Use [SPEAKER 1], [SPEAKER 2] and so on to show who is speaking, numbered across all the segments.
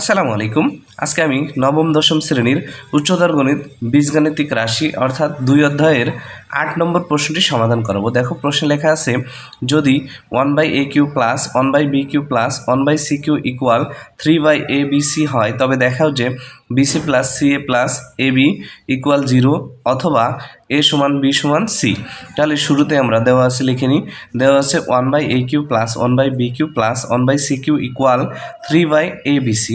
[SPEAKER 1] আসসালামু আলাইকুম। আজকে আমি নবম, দশম শ্রেণির উচ্চতর গণিত, বীজগাণিতিক রাশি অর্থাৎ দুই অধ্যায়ের আট নম্বর প্রশ্নটি সমাধান করাবো। দেখো, প্রশ্নে লেখা আছে, যদি one by A cube plus one by B cube plus one by C cube equal three by A B C হয়, তবে দেখাও যে BC plus C A plus A B equal zero অথবা এ সমান বি সমান C তাহলে শুরুতে আমরা দেওয়া আছে, লিখে নিই, দেওয়া আছে one by A cube plus one by B cube plus one by C cube equal three by A B C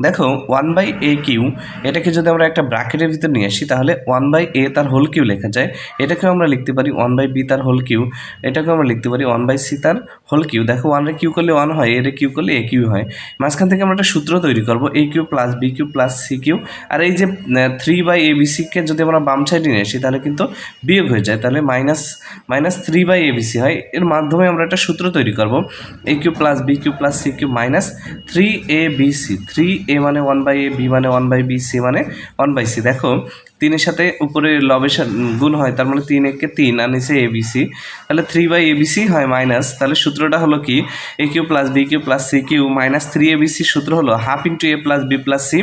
[SPEAKER 1] দেখো ওয়ান বাই এ কিউ, এটাকে যদি আমরা একটা ব্র্যাকেটের ভিতরে নিয়ে আসি, তাহলে ওয়ান বাই এ তার হোল কিউ লেখা যায়। এটাকেও আমরা লিখতে পারি ওয়ান বাই বি তার হোল কিউ, এটাকেও আমরা লিখতে পারি ওয়ান বাই সি তার হোল কিউ। দেখো ওয়ান কিউ করলে ওয়ান হয় এর কিউ করলে এ কিউ হয়। মাঝখান থেকে আমরা একটা সূত্র তৈরি করব A Q plus B Q plus C Q. আর এই যে থ্রি বাই এ বি সিকে যদি আমরা বাম সাইডে নিয়ে আসি, তাহলে কিন্তু বিয়োগ হয়ে যায়। তাহলে minus minus three by A B C হয়। এর মাধ্যমে আমরা একটা সূত্র তৈরি করব A cube plus B cube plus C cube minus three A B C three A মানে ওয়ান বাই এ বি মানে ওয়ান বাই বি সি মানে ওয়ান বাই সি দেখো তিনের সাথে উপরে লবের গুণ হয়, তার মানে তিন একে তিন আর নিচে এ বি সি তাহলে three by A B C হয় মাইনাস তাহলে সূত্রটা হলো কি? A cube plus B cube plus C cube minus three A B C সূত্র হলো half into A plus B plus C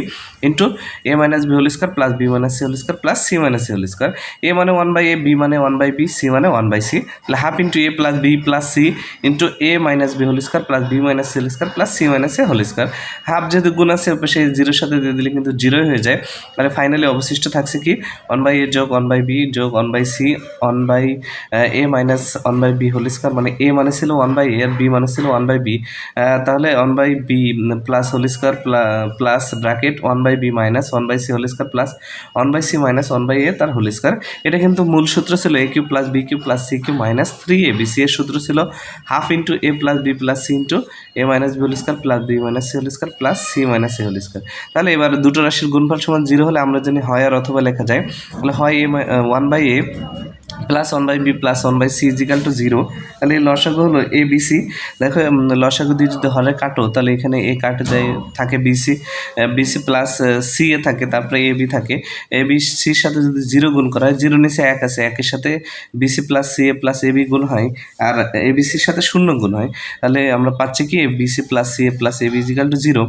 [SPEAKER 1] into A minus B whole square plus B minus C whole square plus C minus C whole square A মানে one by A B মানে one by B C মানে one by C তাহলে half into A plus B plus C into A minus B whole square plus B minus C whole square plus C minus C whole square half যেহেতু গুণ আছে সেই জিরোর সাথে দিয়ে দিলে কিন্তু জিরোই হয়ে যায়। তাহলে ফাইনালি অবশিষ্ট থাকছে কি ওয়ান বাই এ যোগ ওয়ান বাই বি যোগ one by C one by A minus one by B whole square মানে এ মানে ছিল ওয়ান বাই এ আর বি মানে ছিল ওয়ান বাই বি তাহলে one by B plus whole square plus bracket one by B minus one by C whole square plus one by C minus one by A তার whole square এটা কিন্তু মূল সূত্র ছিল A cube plus B cube plus C cube minus three A B C এর সূত্র ছিল half into A plus B plus C into A minus B whole square plus B minus C whole square plus C minus C whole square তাহলে এবার দুটো রাশির গুণফল সমান zero হলে আমরা জানি হয় আর অথবা লেখা যায়। তাহলে হয় এ one by A plus one by B plus one by C equal to zero তাহলে এই লসাগু হলো এ বি সি দেখো লসাগু দিয়ে যদি হরে কাটো, তাহলে এখানে এ কাটে যায়, থাকে BC BC plus C A থাকে, তারপরে এ বি থাকে। এ বি সির সাথে যদি জিরো গুণ করা হয় জিরো নিচে এক আছে, একের সাথে BC plus C A plus A B গুণ হয়, আর এ বি সির সাথে শূন্য গুণ হয়, তাহলে আমরা পাচ্ছি কি BC plus C A plus A B equal to zero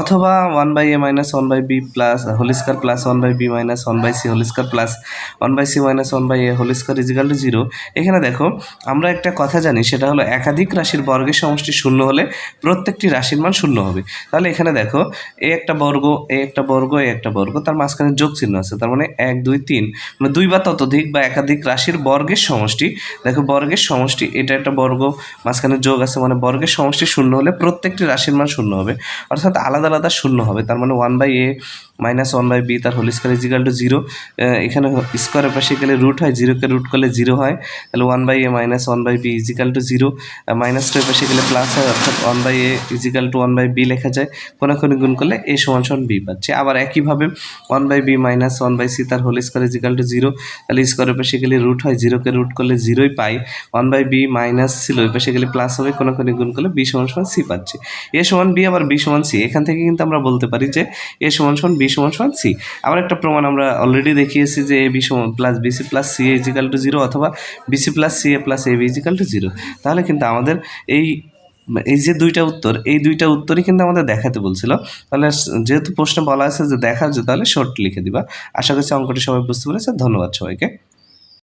[SPEAKER 1] অথবা one by A minus one by B plus whole square plus one by B minus one by C whole plus one by C minus one by A whole equal to zero এখানে দেখো, আমরা একটা কথা জানি, সেটা হলো একাধিক রাশির বর্গের সমষ্টি শূন্য হলে প্রত্যেকটি রাশির মান শূন্য হবে। তাহলে এখানে দেখো, এ একটা বর্গ, এ একটা বর্গ, এ একটা বর্গ, তার মাঝখানে যোগ চিহ্ন আছে, তার মানে এক, দুই, তিন। মানে দুই বা ততোধিক বা একাধিক রাশির বর্গের সমষ্টি, দেখো বর্গের সমষ্টি, এটা একটা বর্গ, মাঝখানে যোগ আছে মানে বর্গের সমষ্টি শূন্য হলে প্রত্যেকটি রাশির মান শূন্য হবে। অর্থাৎ আলাদা আলাদা শূন্য হবে, তার মানে one by A minus one by B তার whole square equal to zero এখানে স্কোয়ারের পাশে গেলে রুট হয় জিরোকে রুট করলে জিরো হয়। তাহলে one by A minus one by B equal to zero minus two পাশে গেলে প্লাস হয়, অর্থাৎ one by A equal to one by B লেখা যায়। কোনাকুনি গুণ করলে এ সমান সমান বি পাচ্ছে। আবার একইভাবে one by B minus one by C তার whole square equal to zero তাহলে স্কোয়ারের পাশে গেলে রুট হয় জিরোকে রুট করলে জিরোই পাই। ওয়ান বাই বি মাইনাস ছিল, ওই পাশে গেলে প্লাস হবে কোনাকুনি গুণ করলে বি সমান সমান সি পাচ্ছে। এ সমান বি আবার বি সমান সি এখান থেকে কিন্তু আমরা বলতে পারি যে এ সমান সমান সমান সমান সি আবার একটা প্রমাণ আমরা অলরেডি দেখিয়েছি যে এ বি সমান plus BC plus C equal to zero অথবা BC plus C A plus A B equal to zero তাহলে কিন্তু আমাদের এই এই যে দুইটা উত্তর, এই দুইটা উত্তরই কিন্তু আমাদের দেখাতে বলছিল। তাহলে যেহেতু প্রশ্ন বলা আছে যে দেখার যে তাহলে শর্ট লিখে দিবা। আশা করছি অঙ্কটি সবাই বুঝতে পেরেছে। ধন্যবাদ সবাইকে।